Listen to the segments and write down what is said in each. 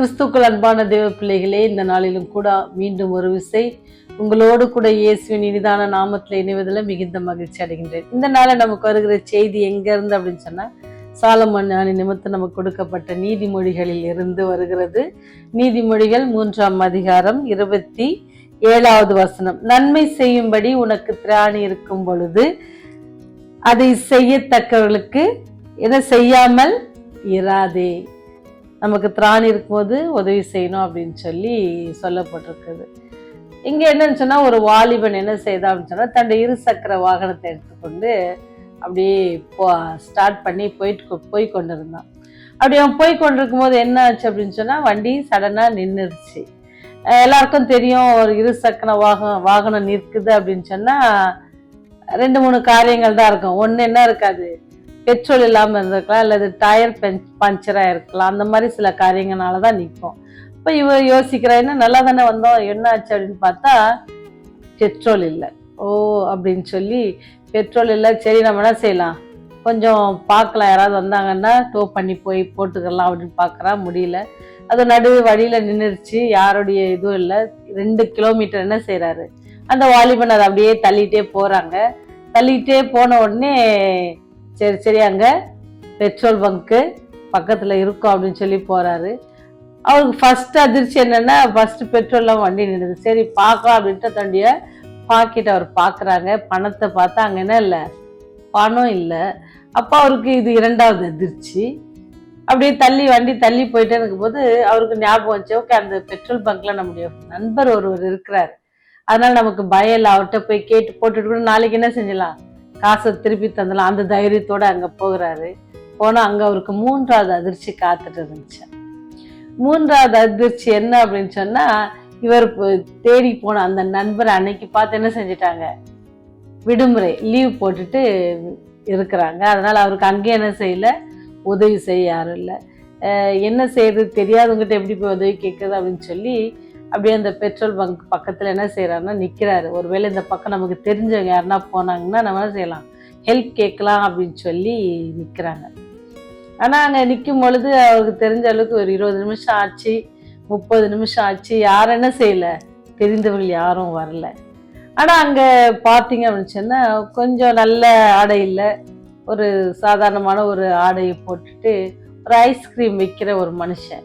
கிறிஸ்துக்கள் அன்பான தேவ பிள்ளைகளே இந்த நாளிலும் கூட மீண்டும் ஒரு விசை. உங்களோடு கூட இயேசுவின் இனிதான நாமத்தில் இணைவதில் மிகுந்த மகிழ்ச்சி அடைகின்றேன். இந்த நாளில் நமக்கு வருகிற செய்தி எங்கேருந்து அப்படின்னு சொன்னால் சாலமன் ஞானி நிமித்தம் நமக்கு கொடுக்கப்பட்ட நீதிமொழிகளில் இருந்து வருகிறது. நீதிமொழிகள் மூன்றாம் அதிகாரம் இருபத்தி ஏழாவது வசனம். நன்மை செய்யும்படி உனக்கு திராணி இருக்கும் பொழுது அதை செய்யத்தக்கவர்களுக்கு என்ன செய்யாமல் இராதே. நமக்கு திராணி இருக்கும்போது உதவி செய்யணும் அப்படின்னு சொல்லி சொல்லப்பட்டிருக்குது. இங்கே என்னன்னு சொன்னால் ஒரு வாலிபன் என்ன செய்தான் அப்படின்னு சொன்னால் தன்னுடைய இரு சக்கர வாகனத்தை எடுத்துக்கொண்டு அப்படியே போ ஸ்டார்ட் பண்ணி போயிட்டு கொ- போய் கொண்டிருந்தான். அப்படி அவன் போய் கொண்டிருக்கும் போது என்ன ஆச்சு அப்படின்னு சொன்னால் வண்டி சடனாக நின்றுடுச்சு எல்லாருக்கும் தெரியும் ஒரு இரு சக்கர வாகனம் வாகனம் நிற்குது அப்படின்னு சொன்னால் ரெண்டு மூணு காரியங்கள் தான் இருக்கும். ஒன்று என்ன இருக்காது? பெட்ரோல் இல்லாமல் இருந்திருக்கலாம் அல்லது டயர் பஞ்ச் பஞ்சராக இருக்கலாம் அந்த மாதிரி சில காரியங்களால தான் நிற்கும் இப்போ இவ யோசிக்கிறா என்ன நல்லா தானே வந்தோம் என்ன ஆச்சு? அப்படின்னு பார்த்தா பெட்ரோல் இல்லை. ஓ அப்படின்னு சொல்லி பெட்ரோல் இல்லை சரி நம்ம என்ன செய்யலாம்? கொஞ்சம் பார்க்கலாம் யாராவது வந்தாங்கன்னா டோ பண்ணி போய் போட்டுக்கலாம் அப்படின்னு பார்க்குறா முடியல. அது நடுவே வழியில் நின்றுடுச்சு யாருடைய இதுவும் இல்லை. ரெண்டு கிலோமீட்டர் என்ன செய்கிறாரு அந்த வாலிபன் அதை அப்படியே தள்ளிகிட்டே போகிறாங்க தள்ளிக்கிட்டே போன உடனே சரி சரி அங்கே பெட்ரோல் பங்க்கு பக்கத்தில் இருக்கும் அப்படின்னு சொல்லி போகிறாரு அவருக்கு ஃபஸ்ட்டு அதிர்ச்சி என்னென்னா ஃபஸ்ட்டு பெட்ரோல்லாம் வண்டி நின்றுது சரி பார்க்கலாம் அப்படின்ட்டு தண்டிய பாக்கெட் அவர் பார்க்குறாங்க பணத்தை பார்த்தா அங்கே என்ன இல்லை பணம் இல்லை. அப்போ அவருக்கு இது இரண்டாவது அதிர்ச்சி. அப்படியே தள்ளி வண்டி தள்ளி போயிட்டே இருக்கும்போது அவருக்கு ஞாபகம் வச்சு ஓகே அந்த பெட்ரோல் பங்க்ல நம்முடைய நண்பர் ஒருவர் இருக்கிறார். அதனால நமக்கு பயம் இல்லை அவர்கிட்ட போய் கேட்டு போட்டுட்டு கூட நாளைக்கு என்ன செஞ்சலாம் காசை திருப்பி தந்தலாம். அந்த தைரியத்தோடு அங்கே போகிறாரு. போனால் அங்கே அவருக்கு மூன்றாவது அதிர்ச்சி காத்துட்டு இருந்துச்சு. மூன்றாவது அதிர்ச்சி என்ன அப்படின்னு சொன்னால் இவர் தேடி போன அந்த நண்பர் அன்னைக்கு பார்த்து என்ன செஞ்சிட்டாங்க? விடுமுறை லீவ் போட்டுட்டு இருக்கிறாங்க. அதனால் அவருக்கு அங்கே என்ன செய்யல? உதவி செய்ய யாரும் இல்லை. என்ன செய்யறது? தெரியாதவங்ககிட்ட எப்படி போய் உதவி கேட்குறது அப்படின்னு சொல்லி அப்படியே அந்த பெட்ரோல் பங்க் பக்கத்தில் என்ன செய்கிறாருன்னா நிற்கிறாரு ஒருவேளை இந்த பக்கம் நமக்கு தெரிஞ்சவங்க யாருன்னா போனாங்கன்னா நம்ம என்ன செய்யலாம்? ஹெல்ப் கேட்கலாம் அப்படின்னு சொல்லி நிற்கிறாங்க ஆனால் அங்கே நிற்கும் பொழுது அவருக்கு தெரிஞ்ச அளவுக்கு ஒரு இருபது நிமிஷம் ஆச்சு முப்பது நிமிஷம் ஆச்சு. யாரும் என்ன செய்யலை? தெரிந்தவர்கள் யாரும் வரல. ஆனால் அங்கே பார்த்தீங்க அப்படின்னு சொன்னால் கொஞ்சம் நல்ல ஆடை இல்லை. ஒரு சாதாரணமான ஒரு ஆடையை போட்டுட்டு ஒரு ஐஸ்கிரீம் விற்கிற ஒரு மனுஷன்.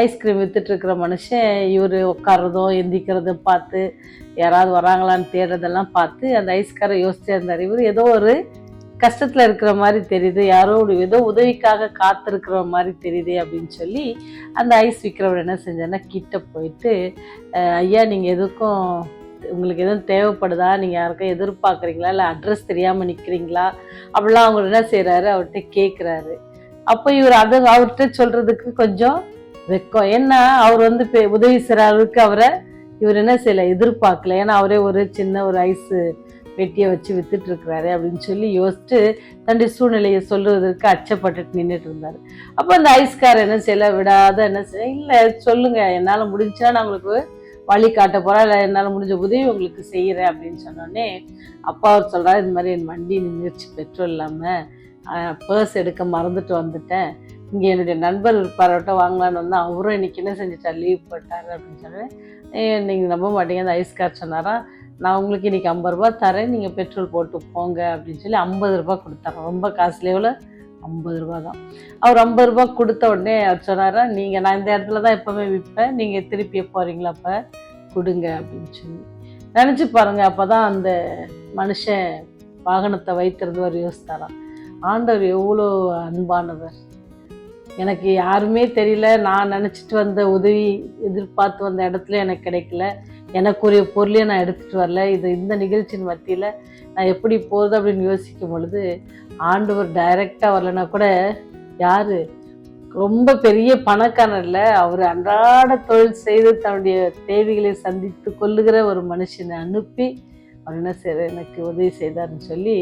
ஐஸ்கிரீம் வித்துட்ருக்கிற மனுஷன் இவர் உட்கார்றதும் எந்திக்கிறதும் பார்த்து யாராவது வராங்களான்னு தேடுறதெல்லாம் பார்த்து அந்த ஐஸ்காரை யோசிச்சே இருந்தார் இவர் ஏதோ ஒரு கஷ்டத்தில் இருக்கிற மாதிரி தெரியுது. யாரோ ஒரு ஏதோ உதவிக்காக காத்திருக்கிற மாதிரி தெரியுது அப்படின்னு சொல்லி அந்த ஐஸ் விற்கிறவர் என்ன செஞ்சாருன்னா கிட்ட போயிட்டு ஐயா நீங்கள் எதுக்கும் உங்களுக்கு எதுவும் தேவைப்படுதா? நீங்கள் யாருக்கும் எதிர்பார்க்குறீங்களா? இல்லை அட்ரஸ் தெரியாமல் நிற்கிறீங்களா அப்படிலாம் அவங்க என்ன செய்கிறாரு அவர்கிட்ட கேட்குறாரு அப்போ இவர் அது அவர்கிட்ட சொல்கிறதுக்கு கொஞ்சம் வெக்கம். ஏன்னா அவர் வந்து பெ- உதவி செய்கிற அளவுக்கு அவரை இவர் என்ன செய்யலை எதிர்பார்க்கல. ஏன்னா அவரே ஒரு சின்ன ஒரு ஐஸு வெட்டியை வச்சு வித்துட்டு இருக்கிறாரு அப்படின்னு சொல்லி யோசிச்சு தன்னுடைய சூழ்நிலையை சொல்லுவதற்கு அச்சப்பட்டுட்டு நின்றுட்டு இருந்தார். அப்போ அந்த ஐஸ்கார் என்ன செய்யல விடாத என்ன செய்ய இல்லை சொல்லுங்க என்னால் முடிஞ்சுன்னா நான் உங்களுக்கு வழி காட்ட போகிறேன் இல்லை என்னால் முடிஞ்ச உதவி உங்களுக்கு செய்கிறேன் அப்படின்னு சொன்னோடனே அப்பா அவர் சொல்கிறார் இந்த மாதிரி என் வண்டி நின்றுச்சு பெட்ரோல் இல்லாமல் பர்ஸ் எடுக்க மறந்துட்டு வந்துட்டேன். இங்கே என்னுடைய நண்பர் இருப்பார் வாங்கலான்னு வந்தால் அவரும் இன்னைக்கு என்ன செஞ்சுட்டார் லீவ் போட்டார் அப்படின்னு சொன்னேன் நீங்கள் நம்ப மாட்டீங்க. அந்த ஐஸ்கார் சொன்னாரா நான் உங்களுக்கு இன்னைக்கு ஐம்பது ரூபா தரேன் நீங்கள் பெட்ரோல் போட்டு போங்க. அப்படின்னு சொல்லி ஐம்பது ரூபா கொடுத்தாரு. ரொம்ப காஸ்ட்லி எவ்வளோ ஐம்பது ரூபா தான். அவர் ஐம்பது ரூபா கொடுத்த உடனே அவர் சொன்னாரா நீங்கள் நான் இந்த இடத்துல தான் எப்போவுமே விற்பேன். நீங்கள் திருப்பி போகிறீங்களா அப்போ கொடுங்க. அப்படின்னு சொல்லி. நினச்சி பாருங்கள் அப்போ தான் அந்த மனுஷன் வாகனத்தை வைத்திருந்தவர் யோசித்தாராம். ஆண்டவர் எவ்வளோ அன்பானவர். எனக்கு யாருமே தெரியல. நான் நினச்சிட்டு வந்த உதவி எதிர்பார்த்து வந்த இடத்துல எனக்கு கிடைக்கல. எனக்குரிய பொருளையும் நான் எடுத்துகிட்டு வரல. இது இந்த நிகழ்ச்சியின் மத்தியில் நான் எப்படி போகுது அப்படின்னு யோசிக்கும் பொழுது ஆண்டவர் டைரெக்டாக வரலன்னா கூட யார்? ரொம்ப பெரிய பணக்காரர் இல்லை. அவர் அன்றாட தொழில் செய்து தன்னுடைய தேவைகளை சந்தித்து கொள்ளுகிற ஒரு மனுஷனை அனுப்பி அவர் என்ன செய்கிறார் எனக்கு உதவி செய்தாருன்னு சொல்லி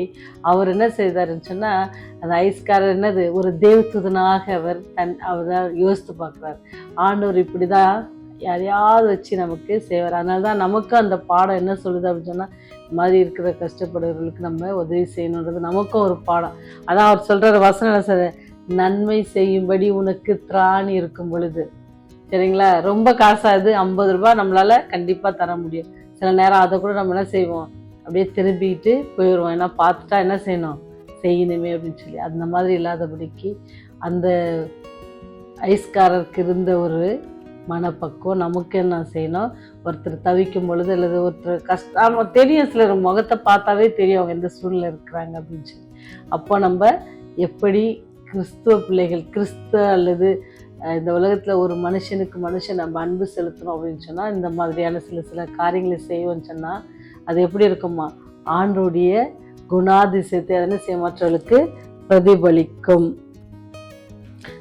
அவர் என்ன செய்தாருன்னு சொன்னால் அந்த ஐஸ்காரர் என்னது ஒரு தேவத்துதனாக அவர் தன் அவர் தான் யோசித்து பார்க்குறாரு. ஆண்டவர் இப்படி தான் யாரையாவது வச்சு நமக்கு செய்வார். அதனால தான் நமக்கும் அந்த பாடம் என்ன சொல்லுது அப்படின்னு சொன்னால் இந்த மாதிரி இருக்கிற கஷ்டப்படுறவர்களுக்கு நம்ம உதவி செய்யணுன்றது நமக்கும் ஒரு பாடம். அதான் அவர் சொல்கிற வசனம் என்ன சார் நன்மை செய்யும்படி உனக்கு திராணி இருக்கும் பொழுது. சரிங்களா? ரொம்ப காசாது ஐம்பது ரூபாய் நம்மளால் கண்டிப்பாக தர முடியும். சில நேரம் அதை கூட நம்ம என்ன செய்வோம்? அப்படியே திரும்பிக்கிட்டு போயிடுவோம். ஏன்னா பார்த்துட்டா என்ன செய்யணும்? செய்யணுமே அப்படின்னு சொல்லி. அந்த மாதிரி இல்லாதபடிக்கு அந்த ஐஸ்காரருக்கு இருந்த ஒரு மனப்பக்குவம் நமக்கு என்ன செய்யணும்? ஒருத்தர் தவிக்கும் பொழுது அல்லது ஒருத்தர் கஷ்டம் ஆமா, தெரியும் சிலர். முகத்தை பார்த்தாவே தெரியும் அவங்க எந்த சூழ்நிலை இருக்கிறாங்க அப்படின்னு சொல்லி. அப்போ நம்ம எப்படி கிறிஸ்துவ பிள்ளைகள் கிறிஸ்துவ அல்லது இந்த உலகத்தில் ஒரு மனுஷனுக்கு மனுஷன் நம்ம அன்பு செலுத்தணும் அப்படின்னு சொன்னால் இந்த மாதிரியான சில சில காரியங்களை செய்வோம்னு சொன்னால் அது எப்படி இருக்குமா ஆண்டோடைய குணாதிசயத்தை அதனை செய்ய மற்றவர்களுக்கு பிரதிபலிக்கும்.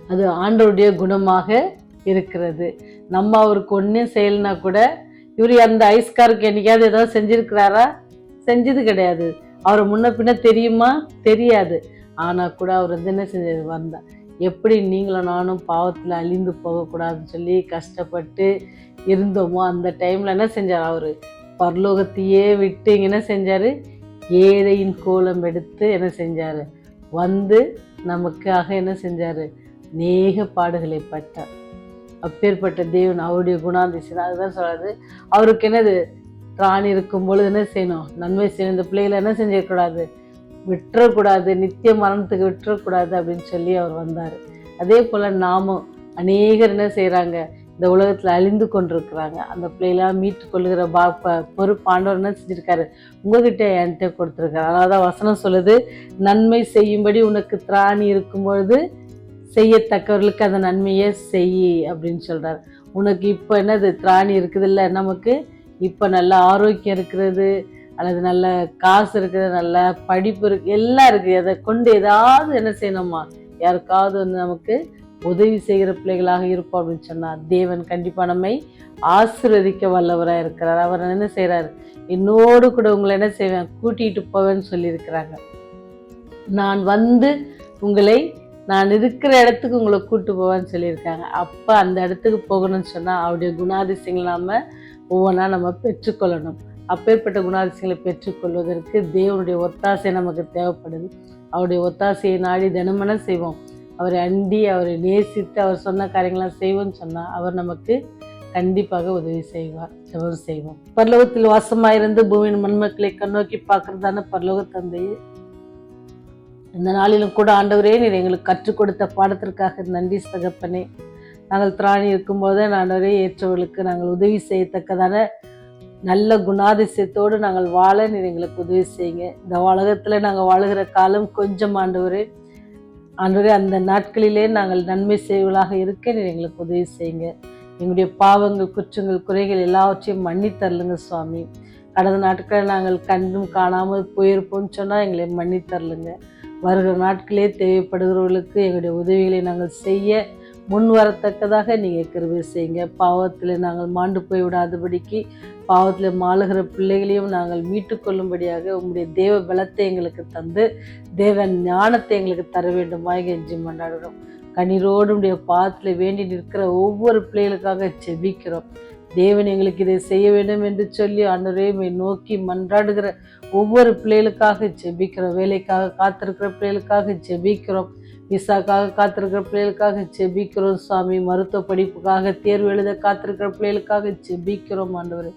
அது ஆண்டோடைய குணமாக இருக்கிறது. நம்ம அவருக்கு ஒன்றும் செய்யலைனா கூட இவர் அந்த ஐஸ்காருக்கு என்னைக்காவது ஏதாவது செஞ்சுருக்கிறாரா? செஞ்சது கிடையாது. அவரை முன்ன பின்ன தெரியுமா? தெரியாது. ஆனால் கூட அவர் வந்து என்ன செஞ்சது வந்தார். எப்படி நீங்களும் நானும் பாவத்தில் அழிந்து போகக்கூடாதுன்னு சொல்லி கஷ்டப்பட்டு இருந்தோமோ அந்த டைமில் என்ன செஞ்சார் அவர்? பரலோகத்தையே விட்டு என்ன செஞ்சார்? ஏழையின் கோலம் எடுத்து என்ன செஞ்சார்? வந்து நமக்காக என்ன செஞ்சார்? நேக பாடுகளை பட்டார். அப்பேற்பட்ட தேவன் அவருடைய குணாதிசயம் அதுதான் சொல்கிறது அவருக்கு என்னது? ராணி இருக்கும் பொழுது என்ன செய்யணும்? நன்மை செய்யணும். இந்த பிள்ளைகளை என்ன செஞ்சிடக்கூடாது? விட்டுறக்கூடாது நித்திய மரணத்துக்கு விட்டுறக்கூடாது அப்படின்னு சொல்லி அவர் வந்தார். அதே போல் நாமும் அநேகர் என்ன செய்கிறாங்க இந்த உலகத்தில் அழிந்து கொண்டிருக்கிறாங்க. அந்த பிள்ளைகளாம் மீட்டு கொள்ளுகிற பா ப- பொறுப்பாண்டவர் என்ன செஞ்சுருக்காரு? உங்ககிட்ட என்கிட்ட கொடுத்துருக்காரு. அதனால தான் வசனம் சொல்லுது நன்மை செய்யும்படி உனக்கு திராணி இருக்கும் பொழுது செய்யத்தக்கவர்களுக்கு அந்த நன்மையை செய் அப்படின்னு சொல்கிறார் உனக்கு இப்போ என்னது? திராணி இருக்குதுல்ல நமக்கு? இப்போ நல்ல ஆரோக்கியம் இருக்கிறது அல்லது நல்ல காசு இருக்குது நல்ல படிப்பு இருக்கு எல்லாம் இருக்குது அதை கொண்டு ஏதாவது என்ன செய்யணுமா? யாருக்காவது வந்து நமக்கு உதவி செய்கிற பிள்ளைகளாக இருப்போம் அப்படின்னு சொன்னால் தேவன் கண்டிப்பாக நம்மை ஆசிர்வதிக்க வல்லவராக இருக்கிறார். அவர் என்ன செய்கிறார் என்னோடு கூட உங்களை என்ன செய்வேன்? கூட்டிகிட்டு போவேன்னு சொல்லியிருக்கிறாங்க. நான் வந்து உங்களை நான் இருக்கிற இடத்துக்கு உங்களை கூட்டு போவேன்னு சொல்லியிருக்காங்க. அப்போ அந்த இடத்துக்கு போகணும்னு சொன்னால் அவருடைய குணாதிசயங்கள் நாம் ஒவ்வொன்றா நம்ம பெற்றுக்கொள்ளணும். அப்பேற்பட்ட குணாதிசயங்களை பெற்றுக்கொள்வதற்கு தேவனுடைய ஒத்தாசை நமக்கு தேவைப்படுது. அவருடைய ஒத்தாசையை நாடி தினமன செய்வோம். அவரை அண்டி அவரை நேசித்து அவர் சொன்ன காரியங்களாம் செய்வோம்னு சொன்னால் அவர் நமக்கு கண்டிப்பாக உதவி செய்வார் ஜெபம் செய்வோம். பரலோகத்தில் வாசமாயிருந்து பூமியின் மண்மக்களை கண்ணோக்கி பார்க்கறதான பரலோக தந்தையே இந்த நாளிலும் கூட ஆண்டவரே நீர் எங்களுக்கு கற்றுக் கொடுத்த பாடத்திற்காக நன்றி சகப்பனே. நாங்கள் திராணி இருக்கும்போதே ஆண்டவரே ஏற்றவர்களுக்கு நாங்கள் உதவி செய்யத்தக்கதான நல்ல குணாதிசயத்தோடு நாங்கள் வாழ நீர் எங்களுக்கு உதவி செய்யுங்க. இந்த உலகத்தில் நாங்கள் வாழுகிற காலம் கொஞ்சம் ஆண்டவரே. ஆண்டவரே அந்த நாட்களிலே நாங்கள் நன்மை செய்வர்களாக இருக்க நீர் எங்களுக்கு உதவி செய்யுங்க. எங்களுடைய பாவங்கள் குற்றங்கள் குறைகள் எல்லாவற்றையும் மன்னித்தரலுங்க சுவாமி. கடந்த நாட்களில் நாங்கள் கண்டும் காணாமல் போயிருப்போம்னு சொன்னால் எங்களை மன்னித்தரலுங்க வருகிற நாட்களே தேவைப்படுகிறவர்களுக்கு எங்களுடைய உதவிகளை நாங்கள் செய்ய முன் வரத்தக்கதாக நீங்கள் கிருபை செய்யுங்க. பாவத்தில் நாங்கள் மாண்டு போய் விடாதபடிக்கு பாவத்தில் மாளுகிற பிள்ளைகளையும் நாங்கள் மீட்டுக்கொள்ளும்படியாக உங்களுடைய தேவ பலத்தை எங்களுக்கு தந்து தேவ ஞானத்தை எங்களுக்கு தர வேண்டுமா. கெஞ்சி மண்டாடுகிறோம் கண்ணீரோடு உடைய பாதத்தில் வேண்டி நிற்கிற ஒவ்வொரு பிள்ளைகளுக்காக செபிக்கிறோம் தேவன் எங்களுக்கு இதை செய்ய வேண்டும் என்று சொல்லி அன்றையுமே நோக்கி மன்றாடுகிற ஒவ்வொரு பிள்ளைகளுக்காக ஜெபிக்கிறோம். வேலைக்காக காத்திருக்கிற பிள்ளைகளுக்காக ஜெபிக்கிறோம். விசாக்காக காத்திருக்கிற பிள்ளைகளுக்காக ஜெபிக்கிறோம். சுவாமி மருத்துவ படிப்புக்காக தேர்வு எழுத காத்திருக்கிற பிள்ளைகளுக்காக ஜெபிக்கிறோம் ஆண்டவர்.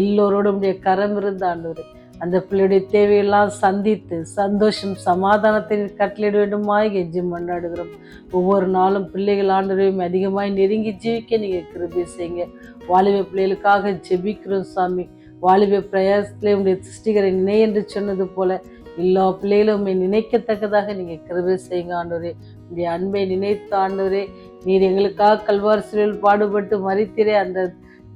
எல்லோரோடைய உடைய கரம் இருந்த ஆண்டவர். அந்த பிள்ளையுடைய தேவையெல்லாம் சந்தித்து சந்தோஷம் சமாதானத்தை கட்டளிட வேண்டுமாய் கெஞ்சி மண்டாடுகிறோம் ஒவ்வொரு நாளும் பிள்ளைகள் ஆண்டவரையும் அதிகமாய் நெருங்கி ஜீவிக்க நீங்கள் கிருபி செய்யுங்க. வாலிப பிள்ளைகளுக்காக ஜெபிக்கிறோம் சாமி வாலிப பிரயாசத்திலே உடைய சிருஷ்டிகரை நினை என்று சொன்னது போல எல்லா பிள்ளைகளும் நினைக்கத்தக்கதாக நீங்கள் கிருபை செய்யுங்க ஆண்டோரே உடைய அன்பை நினைத்த ஆண்டோரே நீர் எங்களுக்காக கல்வார் சிலையில் பாடுபட்டு மறித்திரே அந்த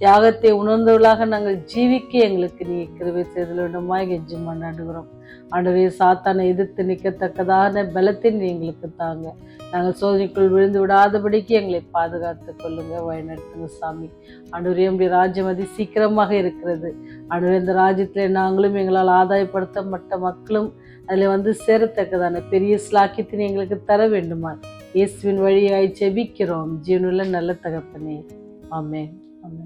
தியாகத்தை உணர்ந்தவர்களாக நாங்கள் ஜீவிக்க எங்களுக்கு நீ கிருவை செய்தல் வேண்டுமாய் கெஞ்சி மன்னாடுகிறோம் ஆண்டவே சாத்தானை எதிர்த்து நிற்கத்தக்கதான பலத்தை நீ எங்களுக்கு தாங்க. நாங்கள் சோதனைக்குள் விழுந்து விடாதபடிக்கு எங்களை பாதுகாத்து கொள்ளுங்க வழிநடத்துங்க சாமி. ஆண்டவரே நம்முடைய ராஜ்யம் அதி சீக்கிரமாக இருக்கிறது. ஆண்டவரே இந்த ராஜ்யத்தில் நாங்களும் எங்களால் ஆதாயப்படுத்தப்பட்ட மக்களும் அதில் வந்து சேரத்தக்கதான பெரிய ஸ்லாக்கியத்தினை எங்களுக்கு தர வேண்டுமா இயேசுவின் வழியாய் செபிக்கிறோம் ஜீவனுள்ள நல்ல தகப்பனே. ஆமே ஆமே